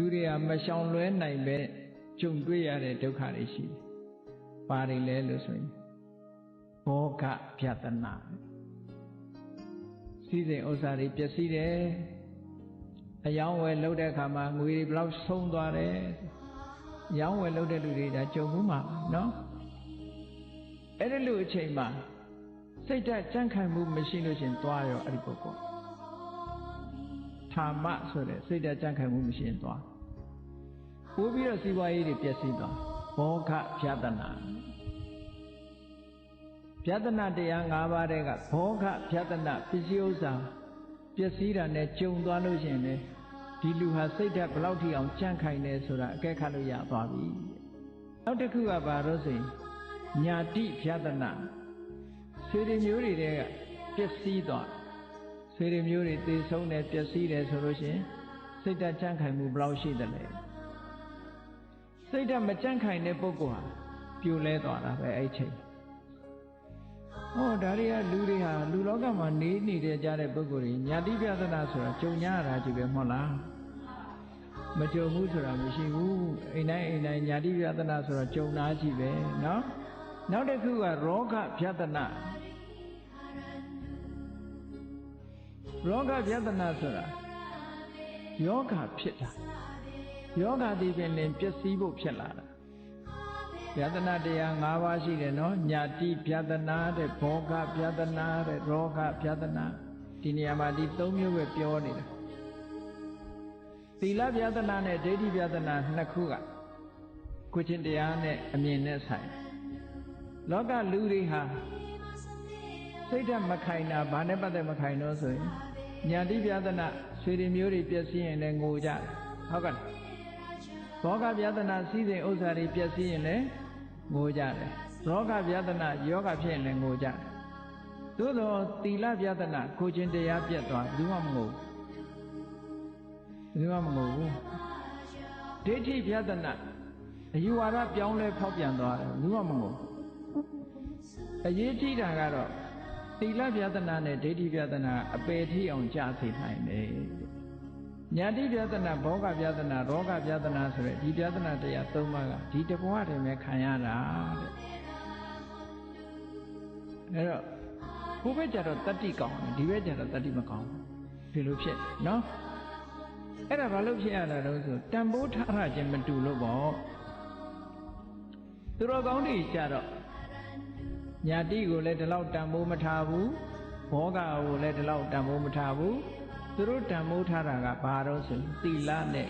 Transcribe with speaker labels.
Speaker 1: လူတွေကမရှောင်လွဲနိုင်ပဲကြုံတွေ့ရတဲ့ဒုက္ခတွေရှိတယ်။ဘာတွေလဲလို့ဆိုရင်ဘောဂပြတနာစီစဉ်ဥစ္စာတွေပျက်စီးတယ်။အယောင်းဝယ်လုပ်တဲ့အခါမှာငွေတွေဘလောက်ဆုံးသွားတယ်။ရောင်းဝယ်လုပ်တဲ့လူတွေဒါကြုံမှုမှာနော်။အဲ့ဒီလိုအချိန်မှာစိတ်ဓာတ်ကြံ့ခိုင်မှုမရှိလို့ရှင်သွားရောအဲ့ဒီပုဂ္ဂိုလ် ဌာမဆိုတဲ့စိတ်ဓာတ်ကြံ့ခိုင်မှုမရှိရင်သွားပိုးပြီးတော့စီးပွားရေးတွေပျက်စီးသွားဘောခဖြာတနာဖြာတနာတရား၅ပါးတဲ့ကဘောခဖြာတနာပစ္စည်းဥစ္စာပျက်စီးတာနဲ့ကြုံသွားလို့ရှင်လေဒီလူဟာစိတ်ဓာတ်ဘလောက်ထိအောင်ကြံ့ခိုင်နေဆိုတာအကဲခတ်လို့ရသွားပြီနောက်တစ်ခုကဘာလို့ဆိုရင်ညာတိဖြာတနာဆွေတွေမျိုးတွေတဲ့ကပျက်စီးသွား ဆွေတွေမျိုးတွေသေဆုံးတယ်ပျက်စီးတယ်ဆိုလို့ရှိရင်စိတ်ဓာတ်ကြံ့ခိုင်မှုဘယ်လောက်ရှိသလဲစိတ်ဓာတ်မကြံ့ခိုင်တဲ့ပုဂ္ဂိုလ်ဟာပြိုလဲသွားတာပဲအဲ့ချိန်ဟောဒါတွေကလူတွေဟာလူလောကမှာနေနေတဲ့ကြတဲ့ပုဂ္ဂိုလ်တွေညာတိပြဒနာဆိုတာကြုံရတာကြည့်ပဲမဟုတ်လားမကြုံဘူးဆိုတာမရှိဘူးအိမ်တိုင်းအိမ်တိုင်းညာတိပြဒနာဆိုတာကြုံတာကြည့်ပဲเนาะနောက်တစ်ခုကရောဂပြဒနာ ရောဂပြဒနာဆိုတာယောဂဖြစ်တာယောဂဒီပင်လင်ပျက်စီးဖို့ဖြစ်လာတာပြဒနာတရား၅ပါးရှိတယ်နော်ညာတိပြဒနာတဲ့ဘောဂပြဒနာတဲ့ရောဂပြဒနာဒီနေရာမှာဒီ၃မျိုးပဲပြောနေတာသီလပြဒနာနဲ့ဒိဋ္ဌိပြဒနာနှစ်ခုကကိုချင်းတရားနဲ့အမြင်နဲ့ဆိုင်လောကလူတွေဟာစိတ်ဓာတ်မခိုင်တာဘာနဲ့ပတ်သက်မခိုင်တော့ဆိုရင် ညာတိပြဒနာဆွေတွေမျိုးတွေပျက်စီးရင်လည်းငိုကြတယ်ဟုတ်ကဲ့ဘောဂပြဒနာစီးတဲ့ဥစ္စာတွေပျက်စီးရင်လည်းငိုကြတယ်ရောဂပြဒနာယောဂဖြစ်ရင်လည်းငိုကြတယ်သို့သောသီလပြဒနာကိုချင်းတရားပြတ်သွားဘူးမှမငိုဘူးမှမငိုဘူးဒိဋ္ဌိပြဒနာအယူဝါဒပြောင်းလဲဖောက်ပြန်သွားတယ်ဘူးမှမငိုအရေးကြီးတာကတော့ သီလပြဒနာနဲ့ဒိဋ္ဌိပြဒနာအပေထိအောင်ကြာစေနိုင်တယ်ညာတိပြဒနာဘောဂပြဒနာရောဂပြဒနာဆိုတဲ့ဒီပြဒနာတရား၃ပါးကဒီတဘဝတည်းပဲခံရတာတဲ့အဲ့တော့ဘုဘက်ကြတော့တတ္တိကောင်းတယ်ဒီဘက်ကြတော့တတ္တိမကောင်းဘူးဒီလိုဖြစ်နော်အဲ့ဒါဘာလို့ဖြစ်ရတာလဲဆိုတန်ဖိုးထားရခြင်းမတူလို့ပေါ့သူတော်ကောင်းတွေကြတော့ ညာတိကိုလည်းဒီလောက်တန်ဖိုးမထားဘူးဘောဂကိုလည်းဒီလောက်တန်ဖိုးမထားဘူးသူတို့တန်ဖိုးထားတာကဘာတော့ဆိုသီလနဲ့